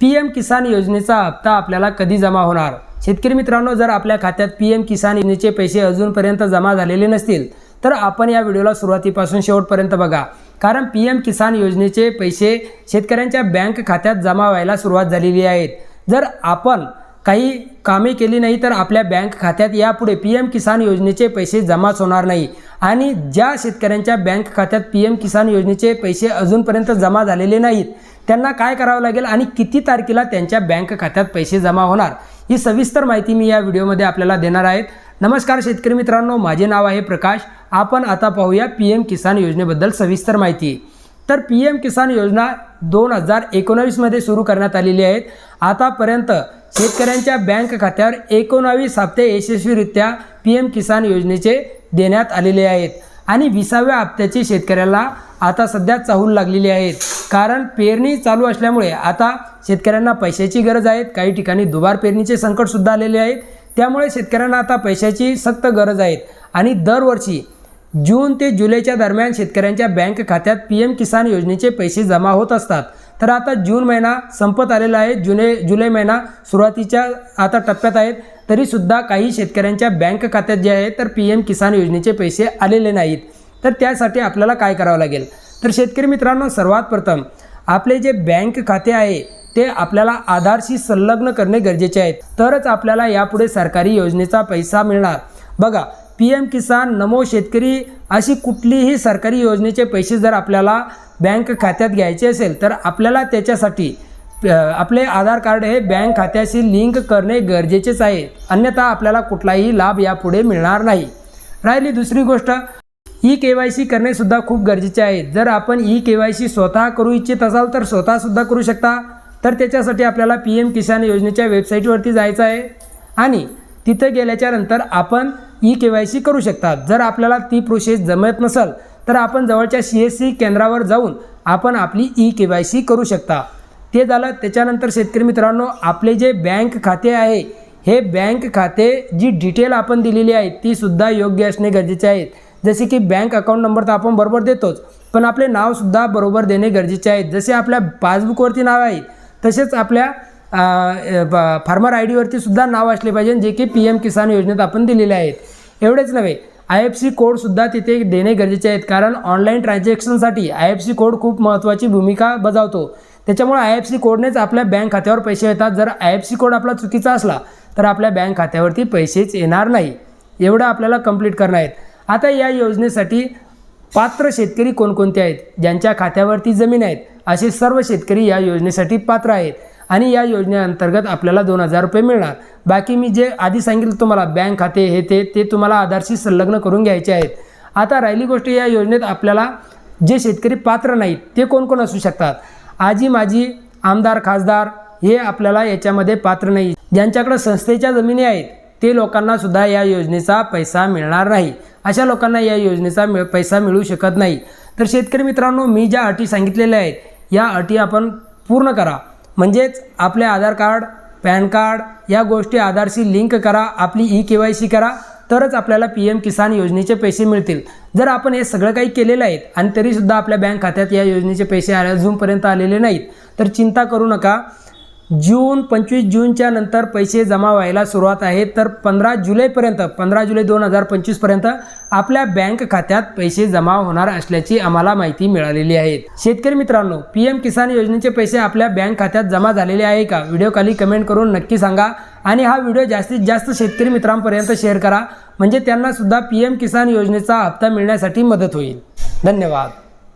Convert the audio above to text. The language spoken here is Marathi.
पी एम किसान योजनेचा हप्ता आपल्याला कधी जमा होणार? शेतकरी मित्रांनो जर आपल्या खात्यात पी एम किसान योजनेचे पैसे अजूनपर्यंत जमा झालेले नसतील तर आपण या व्हिडिओला सुरुवातीपासून शेवटपर्यंत बघा. कारण पी एम किसान योजनेचे पैसे शेतकऱ्यांच्या बँक खात्यात जमा व्हायला सुरुवात झालेली आहेत. जर आपण काही कामे केली नाही तर आपल्या बँक खात्यात यापुढे पी एम किसान योजनेचे पैसे जमाच होणार नाही. आणि ज्या शेतकऱ्यांच्या बँक खात्यात पी एम किसान योजनेचे पैसे अजूनपर्यंत जमा झालेले नाहीत त्यांना काय करावं लागेल आणि किती तारखेला त्यांच्या बँक खात्यात पैसे जमा होणार? ही सविस्तर माहिती मी या व्हिडिओमध्ये आपल्याला देणार आहेत. नमस्कार शेतकरी मित्रांनो माझे नाव आहे प्रकाश. आपण आता पाहूया पी एम किसान योजनेबद्दल सविस्तर माहिती. तर पी एम किसान योजना दोन हजार एकोणावीसमध्ये सुरू करण्यात आलेली आहेत आतापर्यंत शेतकऱ्यांच्या बँक खात्यावर एकोणावीस हप्ते यशस्वीरित्या पी एम किसान योजनेचे देण्यात आलेले आहेत. आणि विसाव्या हप्त्याची शेतकऱ्याला आता सध्या चाहूल लागलेली आहेत. कारण पेरणी चालू असल्यामुळे आता शेतकऱ्यांना पैशाची गरज आहे. काही ठिकाणी दुबार पेरणीचे संकटसुद्धा आलेले आहेत त्यामुळे शेतकऱ्यांना आता पैशाची सक्त गरज आहे. आणि दरवर्षी जून ते जुलैच्या दरम्यान शेतकऱ्यांच्या बँक खात्यात पी एम किसान योजनेचे पैसे जमा होत असतात. तर आता जून महिना संपत आलेला आहे. जुने जुलै महिना सुरुवातीच्या आता टप्प्यात आहेत. तरीसुद्धा काही शेतकऱ्यांच्या बँक खात्यात जे आहे तर पी एम किसान योजनेचे पैसे आलेले नाहीत. तर त्यासाठी आपल्याला काय करावं लागेल? तर शेतकरी मित्रांनो सर्वात प्रथम आपले जे बँक खाते आहे ते आपल्याला आधारशी संलग्न करणे गरजेचे आहे. तरच आपल्याला यापुढे सरकारी योजनेचा पैसा मिळणार. बघा पी एम किसान नमो शेतकरी अशी कुठलीही सरकारी योजनेचे पैसे जर आपल्याला बँक खात्यात घ्यायचे असेल तर आपल्याला त्याच्यासाठी आपले आधार कार्ड हे बँक खात्याशी लिंक करणे गरजेचेच आहे. अन्यथा आपल्याला कुठलाही लाभ यापुढे मिळणार नाही. राहिली दुसरी गोष्ट ई के वाय सी करणेसुद्धा खूप गरजेचे आहे. जर आपण ई के वाय सी स्वतः करू इच्छित असाल तर स्वतःसुद्धा करू शकता. तर त्याच्यासाठी आपल्याला पी एम किसान योजनेच्या वेबसाईटवरती जायचं आहे. आणि तिथं गेल्याच्यानंतर आपण ई के वाय सी करू शकता जर आपल्याला ती प्रोसेस जमत नसेल तर आपण जवळच्या सी एस सी केंद्रावर जाऊन आपण आपली ई के वाय सी करू शकता. ते झालं त्याच्यानंतर शेतकरी मित्रांनो आपले जे बँक खाते आहे हे बँक खाते जी डिटेल आपण दिलेली आहे ती सुद्धा योग्य असणे गरजेचे आहेत जसे की बँक अकाउंट नंबर तर आपण बरोबर देतोच पण आपले नावसुद्धा बरोबर देणे गरजेचे आहे. जसे आपल्या पासबुकवरती नाव आहे तसेच आपल्या फार्मर आय डीवरती सुद्धा नाव असले पाहिजे जे की पी एम किसान योजनेत आपण दिलेले आहेत. एवढेच नव्हे आय एफ सी कोडसुद्धा तिथे देणे गरजेचे आहेत कारण ऑनलाईन ट्रान्झॅक्शनसाठी आय एफ सी कोड खूप महत्त्वाची भूमिका बजावतो. त्याच्यामुळे आय एफ सी कोडनेच आपल्या बँक खात्यावर पैसे येतात. जर आय एफ सी कोड आपला चुकीचा असला तर आपल्या बँक खात्यावरती पैसेच येणार नाही. एवढं आपल्याला कंप्लीट करणं आहेत. आता या योजनेसाठी पात्र शेतकरी कोणकोणते आहेत? ज्यांच्या खात्यावरती जमीन आहेत असे सर्व शेतकरी या योजनेसाठी पात्र आहेत. आणि या योजनेअंतर्गत आपल्याला दोन हजार रुपये मिळणार. बाकी मी जे आधी सांगितलं तुम्हाला बँक खाते हे ते ते तुम्हाला आधारशी संलग्न करून घ्यायचे आहेत. आता राहिली गोष्ट या योजनेत आपल्याला जे शेतकरी पात्र नाहीत ते कोण कोण असू शकतात? आजी माजी आमदार खासदार हे आपल्याला याच्यामध्ये पात्र नाही. ज्यांच्याकडे संस्थेच्या जमिनी आहेत ते लोकांना सुद्धा या योजनेचा पैसा मिळणार नाही. अशा लोकांना या योजनेचा मिळ पैसा मिळू शकत नाही. तर शेतकरी मित्रांनो मी ज्या अटी सांगितलेल्या आहेत या अटी आपण पूर्ण करा. म्हणजेच आपले आधार कार्ड पॅन कार्ड या गोष्टी आधारशी लिंक करा आपली ई के वाय सी करा तरच आपल्याला पी एम किसान योजनेचे पैसे मिळतील. जर आपण हे सगळं काही केलेलं आहे आणि तरीसुद्धा आपल्या बँक खात्यात या योजनेचे पैसे आले अजूनपर्यंत आलेले नाहीत तर चिंता करू नका. जून पंचवीस जूनच्या नंतर पैसे जमा व्हायला सुरुवात आहे. तर पंधरा जुलैपर्यंत पंधरा जुलै दोन हजार पंचवीसपर्यंत आपल्या बँक खात्यात पैसे जमा होणार असल्याची आम्हाला माहिती मिळालेली आहे. शेतकरी मित्रांनो पी एम किसान योजनेचे पैसे आपल्या बँक खात्यात जमा झालेले आहे का? व्हिडिओ खाली कमेंट करून नक्की सांगा आणि हा व्हिडिओ जास्तीत जास्त शेतकरी मित्रांपर्यंत शेअर करा. म्हणजे त्यांनासुद्धा पी एम किसान योजनेचा हप्ता मिळण्यासाठी मदत होईल. धन्यवाद.